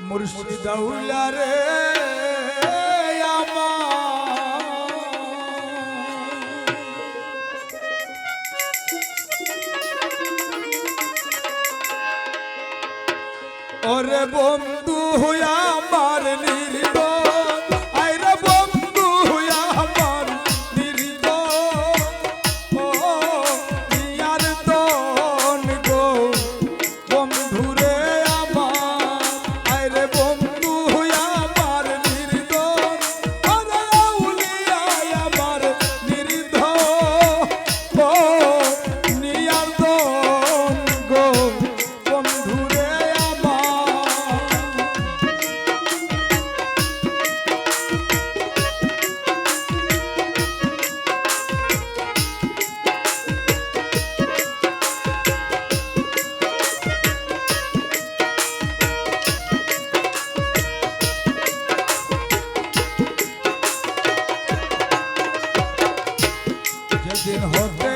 মুর্শিদাউলা রে ওরে বন্ধু হইয়া মারলি সেদিন হবে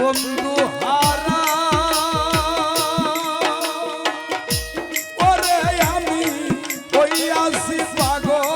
বন্ধু হারা। আমি পাগল।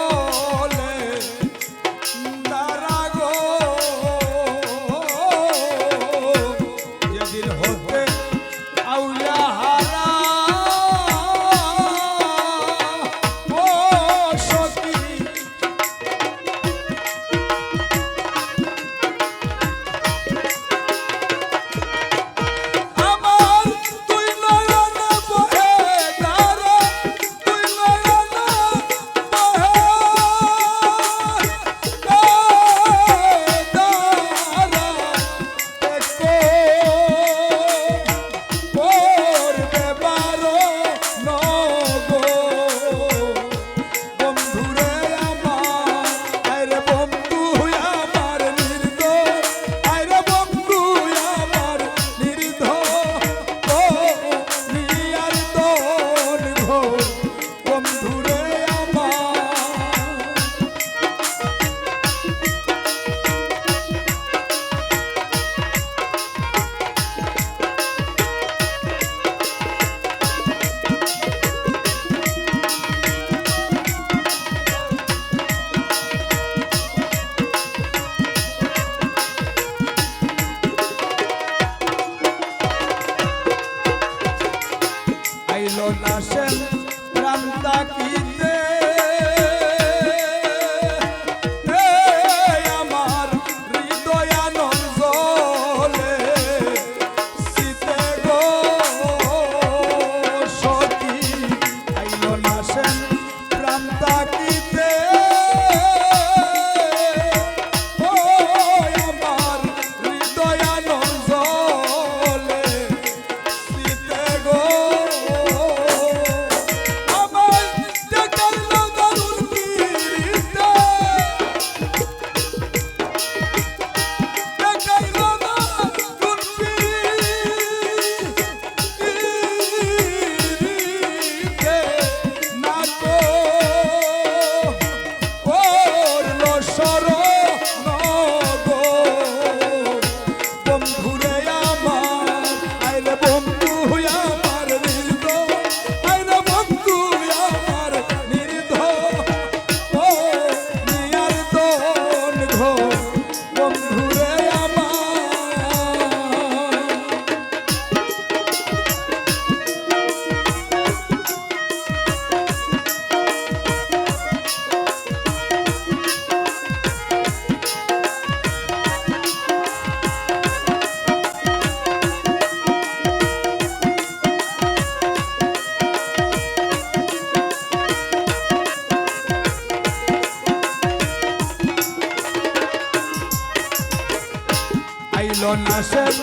নাশের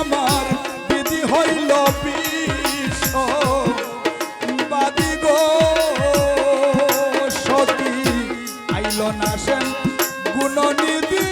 আমার বিধি হইল বাদি গো সতী আইল নাশেন গুণনিধি।